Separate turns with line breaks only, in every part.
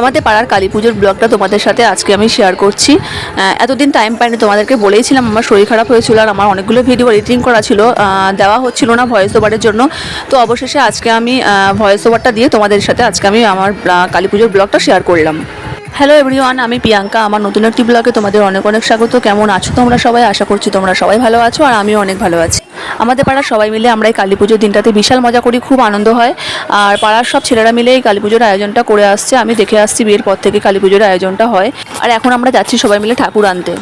আমাদের পাড়ার কালী পুজোর ব্লগটা তোমাদের সাথে আজকে আমি শেয়ার করছি। এতদিন টাইম পাইনি, তোমাদেরকে বলেইছিলাম আমার শরীর খারাপ হয়েছিল আর আমার অনেকগুলো ভিডিও এডিটিং করা ছিল। দেওয়া হচ্ছিল না ভয়েস ওভারের জন্য। তো অবশেষে আজকে আমি ভয়েস ওভারটা দিয়ে তোমাদের সাথে আজকে আমি আমার কালী পুজোর ব্লগটা শেয়ার করলাম। হ্যালো এভরিওয়ান আমি প্রিয়াঙ্কা, আমার নতুন একটি ব্লগে তোমাদের অনেক অনেক স্বাগত। কেমন আছো তোমরা সবাই? আশা করছি তোমরা সবাই ভালো আছো আর আমিও অনেক ভালো আছি। আমাদের পাড়ার সবাই মিলে আমরা এই কালী পুজোর দিনটাতে বিশাল মজা করি, খুব আনন্দ হয়। আর পাড়ার সব ছেলেরা মিলে এই কালী পুজোর আয়োজনটা করে আসছে। আমি দেখে আসছি বিয়ের পর থেকে কালী পুজোর আয়োজনটা হয়। আর এখন আমরা যাচ্ছি সবাই মিলে ঠাকুর আনতে।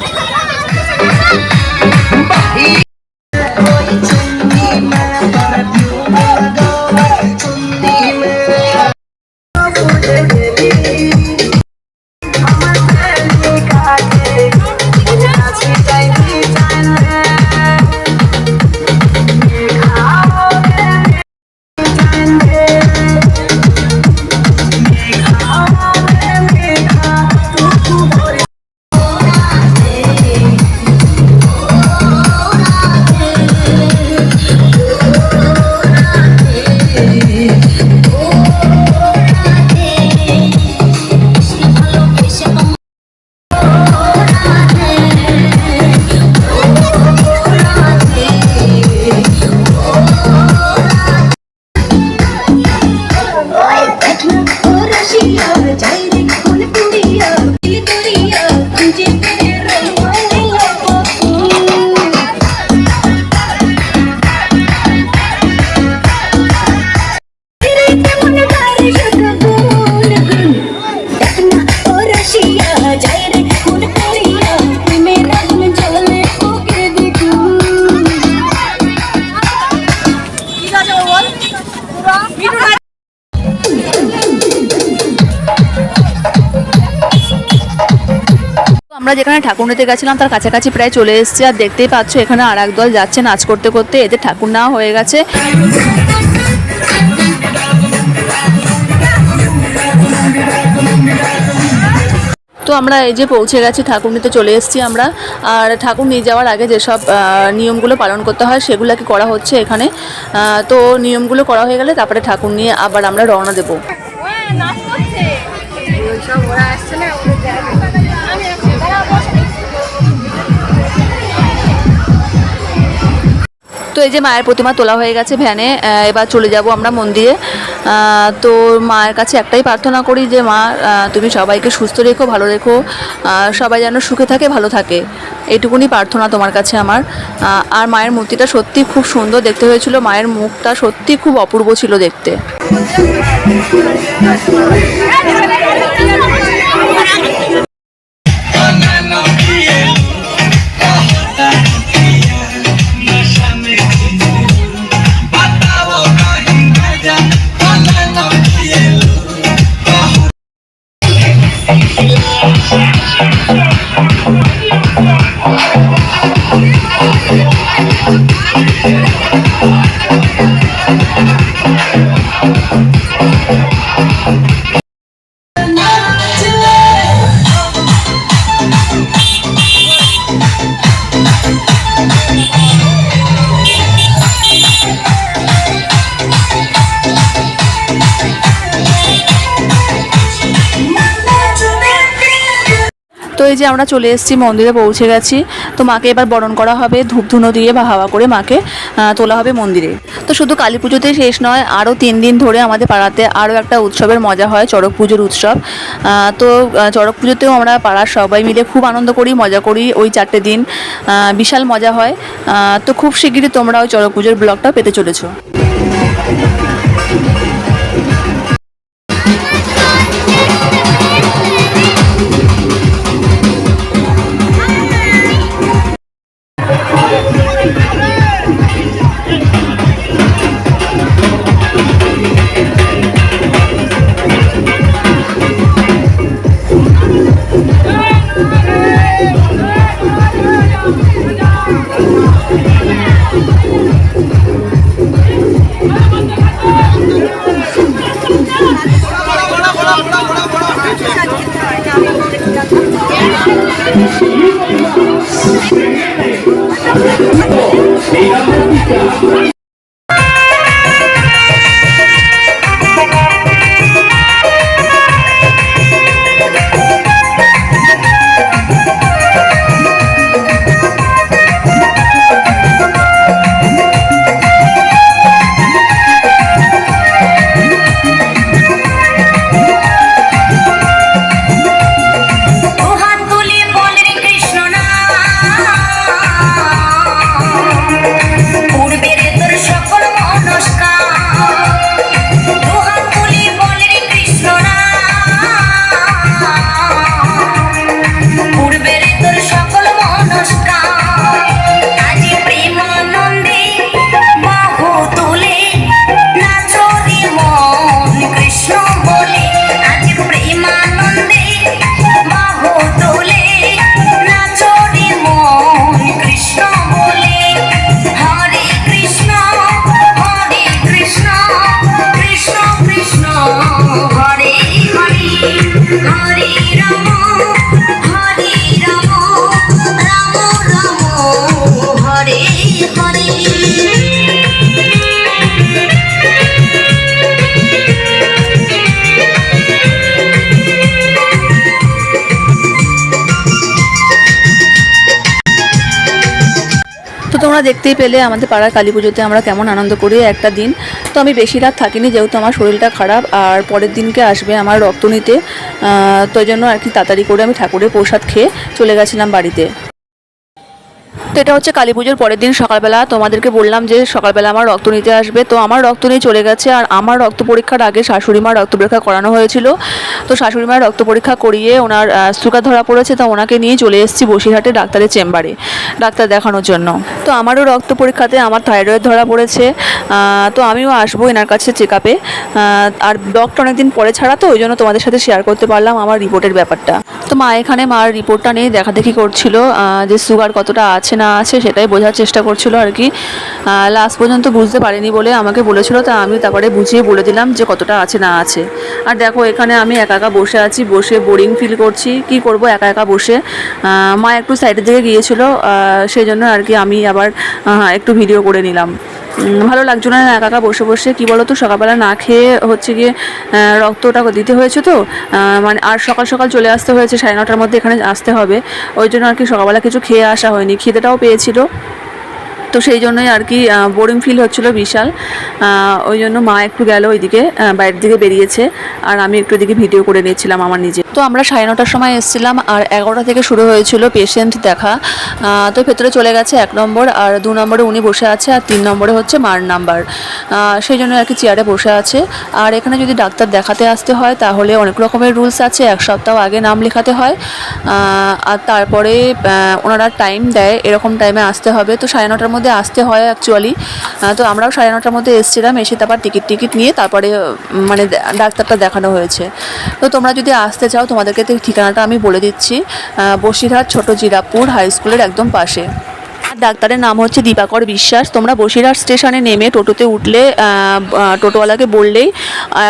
আমরা যেখানে ঠাকুর নিতে গেছিলাম তার কাছাকাছি প্রায় চলে এসেছি। আর দেখতেই পাচ্ছ এখানে আর দল যাচ্ছে নাচ করতে করতে। এদের ঠাকুর নেওয়া হয়ে গেছে। তো আমরা এই যে পৌঁছে গেছি ঠাকুর নিতে চলে এসেছি আমরা। আর ঠাকুর নিয়ে যাওয়ার আগে যেসব নিয়মগুলো পালন করতে হয় সেগুলোকে করা হচ্ছে এখানে? তো নিয়মগুলো করা হয়ে গেলে তারপরে ঠাকুর নিয়ে আবার আমরা রওনা দেবো। তো এই যে মায়ের প্রতিমা তোলা হয়ে গেছে ভ্যানে এবার চলে যাব আমরা মন্দিরে। তো মায়ের কাছে একটাই প্রার্থনা করি যে, মা তুমি সবাইকে সুস্থ রেখো, ভালো রেখো সবাই যেন সুখে থাকে, ভালো থাকে। এইটুকুনি প্রার্থনা তোমার কাছে আমার। আর মায়ের মূর্তিটা সত্যি খুব সুন্দর দেখতে হয়েছিল। মায়ের মুখটা সত্যি খুব অপূর্ব ছিল দেখতে। এই যে আমরা চলে এসেছি, মন্দিরে পৌঁছে গেছি। তো মাকে এবার বরণ করা হবে ধূপ ধুনো দিয়ে বা হাওয়া করে মাকে তোলা হবে মন্দিরে। তো শুধু কালী পুজোতেই শেষ নয়, আরও তিন দিন ধরে আমাদের পাড়াতে আরও একটা উৎসবের মজা হয়, চড়ক পুজোর উৎসব। তো চড়ক পুজোতেও আমরা পাড়ার সবাই মিলে খুব আনন্দ করি, মজা করি। ওই চারটে দিন বিশাল মজা হয়। তো খুব শিগগিরই তোমরা ওই চড়ক পুজোর ব্লগটা পেতে চলেছো। Vira তোমরা দেখতেই পেলে আমাদের পাড়ার কালী পুজোতে আমরা কেমন আনন্দ করি একটা দিন। তো আমি বেশি রাত থাকিনি যেহেতু আমার শরীরটা খারাপ আর পরের দিনকে আসবে আমার রক্ত নিতে তো জন্য আর কি তাড়াতাড়ি করে আমি ঠাকুরের প্রসাদ খেয়ে চলে গেছিলাম বাড়িতে। তো এটা হচ্ছে কালী পুজোর পরের দিন সকালবেলা। তোমাদেরকে বললাম যে সকালবেলা আমার রক্ত নিতে আসবে। তো আমার রক্ত নিয়ে চলে গেছে আর আমার রক্ত পরীক্ষার আগে শাশুড়ি মার রক্ত পরীক্ষা করানো হয়েছিল। তো শাশুড়ি মার রক্ত পরীক্ষা করিয়ে ওনার সুগার ধরা পড়েছে, তো ওনাকে নিয়ে চলে এসেছি বসিরহাটে ডাক্তারের চেম্বারে, ডাক্তার দেখানোর জন্য। তো আমারও রক্ত পরীক্ষাতে আমার থাইরয়েড ধরা পড়েছে। তো আমিও আসব এনার কাছে চেক আপে আর ডক্টর অনেকদিন পরে ছাড়া তো, ওই জন্য তোমাদের সাথে শেয়ার করতে পারলাম আমার রিপোর্টের ব্যাপারটা। তো মা এখানে মার রিপোর্টটা নিয়ে দেখাদেখি করছিল যে সুগার কতটা আছে না আছে সেটাই বোঝার চেষ্টা করছিল আর কি। লাস্ট পর্যন্ত বুঝতে পারেনি বলে আমাকে বলেছিল, তা আমি তারপরে বুঝিয়ে বলে দিলাম যে কতটা আছে না আছে। আর দেখো এখানে আমি একা একা বসে আছি, বসে বোরিং ফিল করছি, কি করব একা একা বসে? মা একটু সাইডের দিকে গিয়েছিল সেই জন্য আর কি আমি আবার একটু ভিডিও করে নিলাম। ভালো লাগছো না। একা একা বসে বসে, কি বলো তো সকালবেলা না খেয়ে হচ্ছে গিয়ে রক্তটা দিতে হয়েছে তো মানে আর সকাল সকাল চলে আসতে হয়েছে, সাড়ে নটার মধ্যে এখানে আসতে হবে। ওই জন্য আর কি সকালবেলা কিছু খেয়ে আসা হয়নি, খিদেটাও পেয়েছিল। তো সেই জন্যই আর কি বোরিং ফিল হচ্ছিল বিশাল। ওই জন্য মা একটু গেল ওইদিকে বাইরের দিকে বেরিয়েছে, আর আমি একটু এদিকে ভিডিও করে নিয়েছিলাম আমার নিজে। তো আমরা সাড়ে নটার সময় এসেছিলাম আর এগারোটা থেকে শুরু হয়েছিল পেশেন্ট দেখা। তো ভেতরে চলে গেছে এক নম্বর আর দু নম্বরে উনি বসে আছে আর তিন নম্বরে হচ্ছে মার নাম্বার। সেই জন্য আর কি চেয়ারে বসে আছে। আর এখানে যদি ডাক্তার দেখাতে আসতে হয় তাহলে অনেক রকমের রুলস আছে। এক সপ্তাহ আগে নাম লেখাতে হয়। আর তারপরে ওনারা টাইম দেয়, এরকম টাইমে আসতে হবে। তো সাড়ে নটার মধ্যে আসতে হয় অ্যাকচুয়ালি তো আমরাও সাড়ে নটার মধ্যে এসেছিলাম, এসে তারপর টিকিট টিকিট নিয়ে তারপরে মানে ডাক্তারটা দেখানো হয়েছে। তো তোমরা যদি আসতে চাও তোমাদেরকে ঠিকানাটা আমি বলে দিচ্ছি। বসিরহাট ছোট জিরাপুর হাই স্কুলের একদম পাশে। ডাক্তারের নাম হচ্ছে দীপাকর বিশ্বাস। তোমরা বসিরহাট স্টেশনে নেমে টোটোতে উঠলে টোটোওয়ালাকে বললেই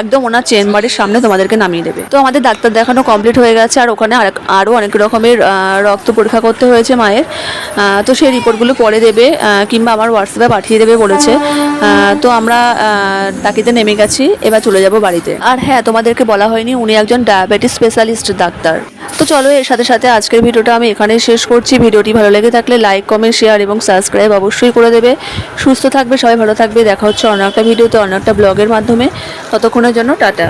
একদম ওনার চেম্বারের সামনে তোমাদেরকে নামিয়ে দেবে। তো আমাদের ডাক্তার দেখানো কমপ্লিট হয়ে গেছে আর ওখানে আরও অনেক রকমের রক্ত পরীক্ষা করতে হয়েছে মায়ের। তো সেই রিপোর্টগুলো পরে দেবে কিংবা আমার হোয়াটসঅ্যাপে পাঠিয়ে দেবে বলেছে। তো আমরা টাকিতে নেমে গেছি, এবার চলে যাব বাড়িতে। আর হ্যাঁ তোমাদেরকে বলা হয়নি, উনি একজন ডায়াবেটিস স্পেশালিস্ট ডাক্তার। তো চলো, এর সাথে সাথে আজকের ভিডিওটা আমি এখানে শেষ করছি। ভিডিওটি ভালো লেগে থাকলে লাইক কমেন্ট শেয়ার এবং সাবস্ক্রাইব অবশ্যই করে দেবে। সুস্থ থাকবে, সবাই ভালো থাকবে। দেখা হচ্ছে অন্য একটা ভিডিওতে, অন্য একটা ব্লগের মাধ্যমে। ততক্ষণের জন্য টাটা।